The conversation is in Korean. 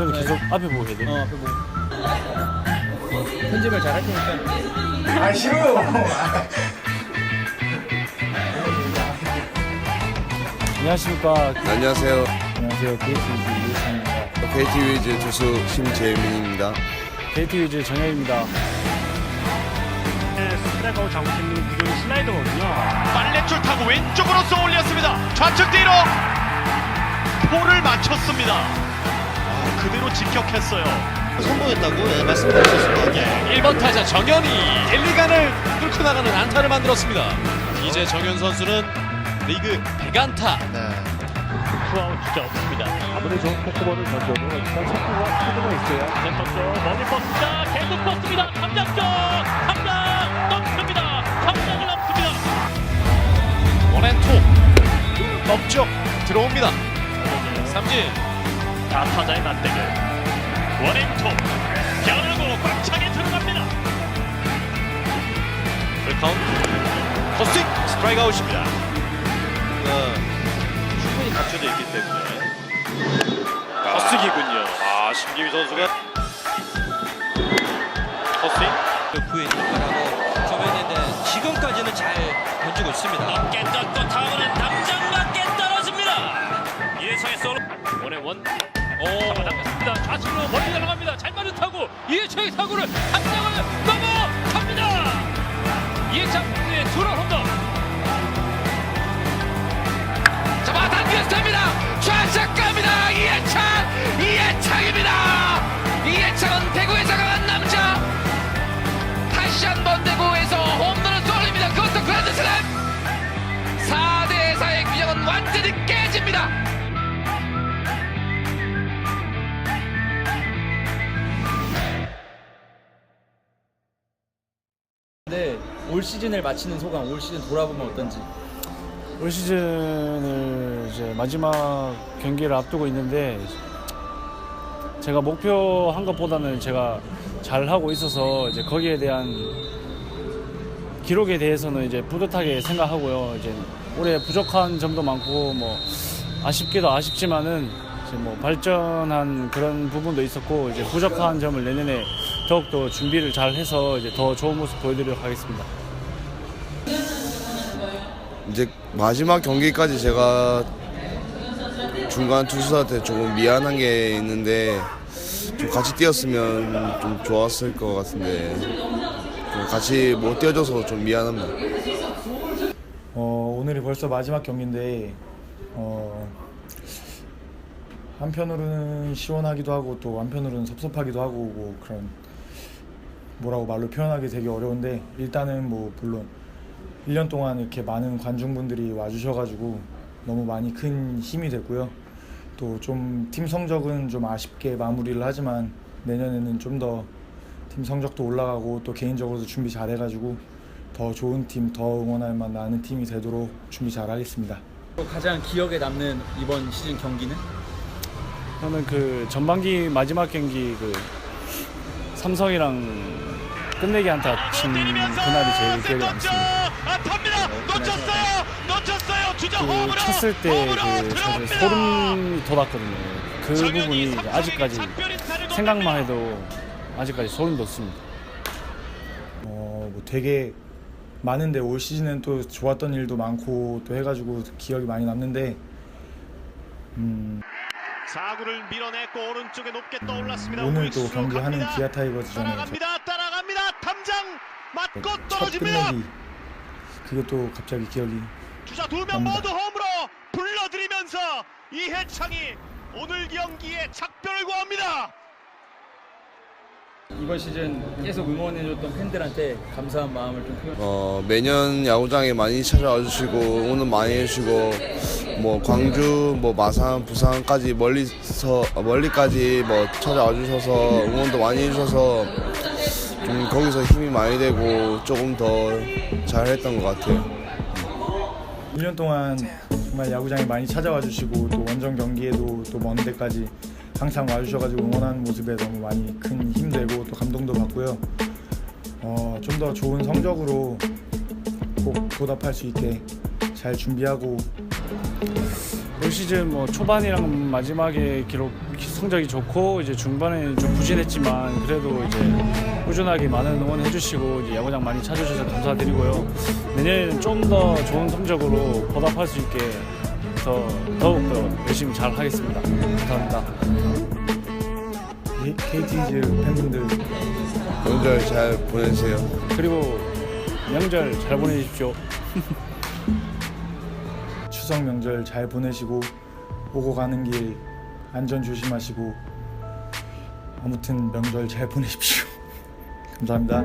저는 계속 앞에 보고 해야 돼요. 어 앞에 보고 편집을 잘할 테니까 아 싫어요. 안녕하십니까. 안녕하세요. 안녕하세요. KT위즈 이우찬입니다. KT위즈 투수 심재민입니다. KT위즈 정현입니다. 스트라이크하고 잡을 수 있는 구조의 슬라이더거든요. 빨래줄 타고 왼쪽으로 쏘 올렸습니다. 좌측 뒤로 볼을 맞췄습니다. 아, 그대로 직격했어요. 성공했다고 예, 것 같아요. 1번 타자 정현이 1, 2간을 뚫고 나가는 안타를 만들었습니다. 이제 정현 선수는 리그 100안타. 투아웃 주자 없습니다. 아무리 좋은 포크볼을 던져도 일단 속도와 스피드가 있어야 왼쪽쪽 멀리 뻗습니다. 계속 뻗습니다. 담장 쪽 담장 넘습니다. 담장을 넘습니다. 원앤투 넘죠. 들어옵니다. 삼진 자 타자의 맞대결 원앤투 변하고 꽉 차게 들어갑니다. 풀카운트 헛스윙 스트라이크 아웃입니다. 충분히 갖춰져 있기 때문에 헛스윙이군요. 아 심기미 선수가 구에 있는 거라고 commen했는데 지금까지는 잘 던지고 있습니다. 높게 떴고 타구는 담장 밖에 떨어집니다. 예상의 솔로 원앤 원. 오, 잡았습니다. 좌측으로 멀리 날아갑니다. 잘 맞은 타구 이해창의 타구를 담장을 넘어갑니다. 이해창 공의 투런 홈런. 잡아당겼습니다. 근데 올 시즌을 마치는 소감 올 시즌 돌아보면 어떤지 올 시즌을 이제 마지막 경기를 앞두고 있는데 제가 목표한 것보다는 제가 잘 하고 있어서 이제 거기에 대한 기록에 대해서는 이제 뿌듯하게 생각하고요. 이제 올해 부족한 점도 많고 뭐 아쉽기도 아쉽지만은 이제 뭐 발전한 그런 부분도 있었고 이제 부족한 점을 내년에 더욱더 준비를 잘 해서 이제 더 좋은 모습 보여드리도록 하겠습니다. 이제 마지막 경기까지 제가 중간 투수한테 조금 미안한 게 있는데 좀 같이 뛰었으면 좀 좋았을 것 같은데 좀 같이 못 뛰어줘서 좀 미안합니다. 어, 오늘이 벌써 마지막 경기인데 어, 한편으로는 시원하기도 하고 또 한편으로는 섭섭하기도 하고 뭐 그런 뭐라고 말로 표현하기 되게 어려운데 일단은 뭐 물론 1년 동안 이렇게 많은 관중분들이 와주셔가지고 너무 많이 큰 힘이 됐고요. 또 좀 팀 성적은 좀 아쉽게 마무리를 하지만 내년에는 좀 더 팀 성적도 올라가고 또 개인적으로도 준비 잘해가지고 더 좋은 팀, 더 응원할 만나는 팀이 되도록 준비 잘하겠습니다. 또 가장 기억에 남는 이번 시즌 경기는 저는 그 전반기 마지막 경기 그 삼성이랑 끝내기 한타 친 그날이 제일 기억에 남습니다. 안타입니다. 놓쳤어요. 놓쳤어요. 주자 그 홈으로 쳤을 때 홈으로 그 사실 들어갑니다. 소름이 돋았거든요. 그 부분이 아직까지 생각만. 해도 아직까지 소름 돋습니다. 어, 뭐 되게 많은데 올 시즌은 또 좋았던 일도 많고 또 해가지고 기억이 많이 남는데 음, 4구를 밀어냈고 오른쪽에 높게 떠올랐습니다. 오늘 또 경기하는. 기아 타이거즈 전에 따라갑니다. 탐장 맞고 첫 떨어집니다. 그게 또 갑자기 기억이 주자 두 명. 모두 홈으로 불러들이면서 이해창이 오늘 경기에 작별을 구합니다. 이번 시즌 계속 응원해줬던 팬들한테 감사한 마음을 좀 표현. 어, 매년 야구장에 많이 찾아와 주시고 응원 많이 해주시고 뭐 광주, 뭐 마산, 부산까지 멀리서 멀리까지 뭐 찾아와 주셔서 응원도 많이 해주셔서 좀 거기서 힘이 많이 되고 조금 더 잘했던 것 같아요. 1년 동안 정말 야구장에 많이 찾아와 주시고 또 원정 경기에도 또 먼 데까지 항상 와주셔가지고 응원하는 모습에 너무 많이 큰 힘되고 또 감동도 받고요. 어, 좀 더 좋은 성적으로 꼭 보답할 수 있게 잘 준비하고 올 올 시즌 뭐 초반이랑 마지막에 기록 성적이 좋고 이제 중반에 좀 부진했지만 그래도 이제 꾸준하게 많은 응원 해주시고 이제 야구장 많이 찾아주셔서 감사드리고요. 내년에는 좀 더 좋은 성적으로 보답할 수 있게 더 더욱 더 열심히 잘 하겠습니다. 감사합니다. KT즈 팬분들 명절 잘 보내세요. 그리고 명절 잘 보내십시오. 추석 명절 잘 보내시고 오고 가는 길 안전 조심하시고 아무튼 명절 잘 보내십시오. 감사합니다.